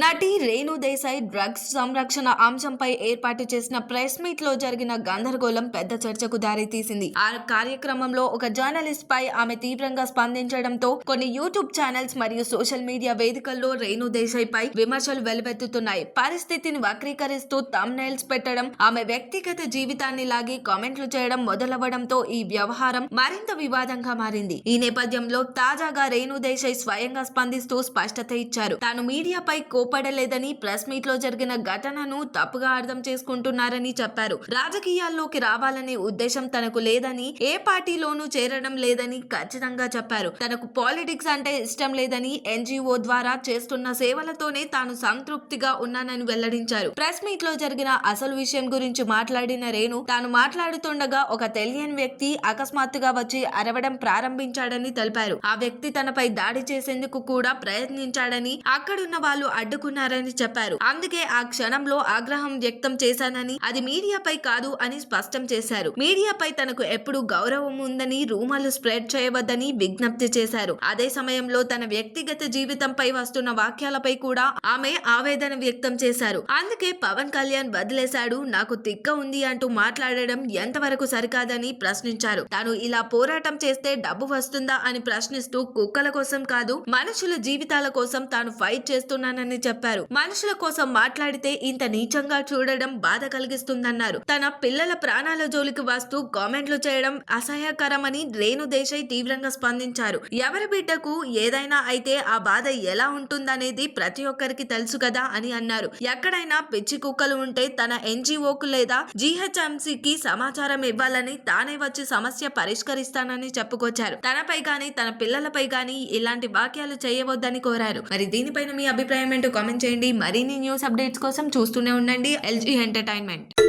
నటి రేణు దేశాయ్ డ్రగ్స్ సంరక్షణ అంశంపై ఏర్పాటు చేసిన ప్రెస్ మీట్లో జరిగిన గందరగోళం పెద్ద చర్చకు దారితీసింది. ఆ కార్యక్రమంలో ఒక జర్నలిస్ట్ పై ఆమె తీవ్రంగా స్పందించడంతో కొన్ని యూట్యూబ్ ఛానల్స్ మరియు సోషల్ మీడియా వేదికల్లో రేణు దేశాయ్ పై విమర్శలు వెలువెత్తుతున్నాయి. పరిస్థితిని వక్రీకరిస్తూ తమ్నైల్స్ పెట్టడం ఆమె వ్యక్తిగత జీవితాన్ని లాగి కామెంట్లు చేయడం మొదలవ్వడంతో ఈ వ్యవహారం మరింత వివాదంగా మారింది. ఈ నేపథ్యంలో తాజాగా రేణు దేశాయ్ స్వయంగా స్పందిస్తూ స్పష్టత ఇచ్చారు. తాను మీడియాపై కోపడలేదని ప్రెస్ మీట్లో జరిగిన ఘటనను తప్పుగా అర్థం చేసుకుంటున్నారని చెప్పారు. రాజకీయాల్లోకి రావాలనే ఉద్దేశం తనకు లేదని ఏ పార్టీలోనూ చేరడం లేదని ఖచ్చితంగా చెప్పారు. తనకు పాలిటిక్స్ అంటే ఇష్టం లేదని ఎన్జిఓ ద్వారా చేస్తున్న సేవలతోనే తాను సంతృప్తిగా ఉన్నానని వెల్లడించారు. ప్రెస్ మీట్లో జరిగిన అసలు విషయం గురించి మాట్లాడిన రేణు తాను మాట్లాడుతుండగా ఒక తెలియని వ్యక్తి అకస్మాత్తుగా వచ్చి అరవడం ప్రారంభించాడని తెలిపారు. ఆ వ్యక్తి తనపై దాడి చేసేందుకు కూడా ప్రయత్నించాడని అక్కడున్న వాళ్ళు అడ్డుకున్నారని చెప్పారు. అందుకే ఆ క్షణంలో ఆగ్రహం వ్యక్తం చేశానని అది మీడియాపై కాదు అని స్పష్టం చేశారు. మీడియాపై తనకు ఎప్పుడు గౌరవం ఉందని రూమర్లు స్ప్రెడ్ చేయవద్దని విజ్ఞప్తి చేశారు. అదే సమయంలో తన వ్యక్తిగత జీవితంపై వస్తున్న వాక్యాలపై కూడా ఆమె ఆవేదన వ్యక్తం చేశారు. అందుకే పవన్ కళ్యాణ్ వదిలేశాడు నాకు తిక్క ఉంది అంటూ మాట్లాడడం ఎంతవరకు సరికాదని ప్రశ్నించారు. తాను ఇలా పోరాటం చేస్తే డబ్బు వస్తుందా అని ప్రశ్నిస్తూ కుక్కల కోసం కాదు మనుషుల జీవితాల కోసం తాను ఫైట్ చేస్తున్నానని చెప్పారు. మనుషుల కోసం మాట్లాడితే ఇంత నీచంగా చూడడం బాధ కలిగిస్తుందన్నారు. తన పిల్లల ప్రాణాల జోలికి వస్తూ కామెంట్లు చేయడం అసహ్యకరమని రేణు దేశాయ్ తీవ్రంగా స్పందించారు. ఎవరి బిడ్డకు ఏదైనా అయితే ఆ బాధ ఎలా ఉంటుందనేది ప్రతి ఒక్కరికి తెలుసు కదా అని అన్నారు. ఎక్కడైనా పిచ్చి కుక్కలు ఉంటే తన ఎన్జిఓకు లేదా జీహెచ్ఎంసీకి సమాచారం ఇవ్వాలని తానే వచ్చి సమస్య పరిష్కరిస్తానని చెప్పుకొచ్చారు. తనపై గాని తన పిల్లలపై గాని ఇలాంటి వాక్యాలు చేయవద్దని కోరారు. మరి దీనిపైన మీ అభిప్రాయం ఏంటో కామెంట్ చేయండి. మరిన్ని న్యూస్ అప్డేట్స్ కోసం చూస్తూనే ఉండండి. LG entertainment.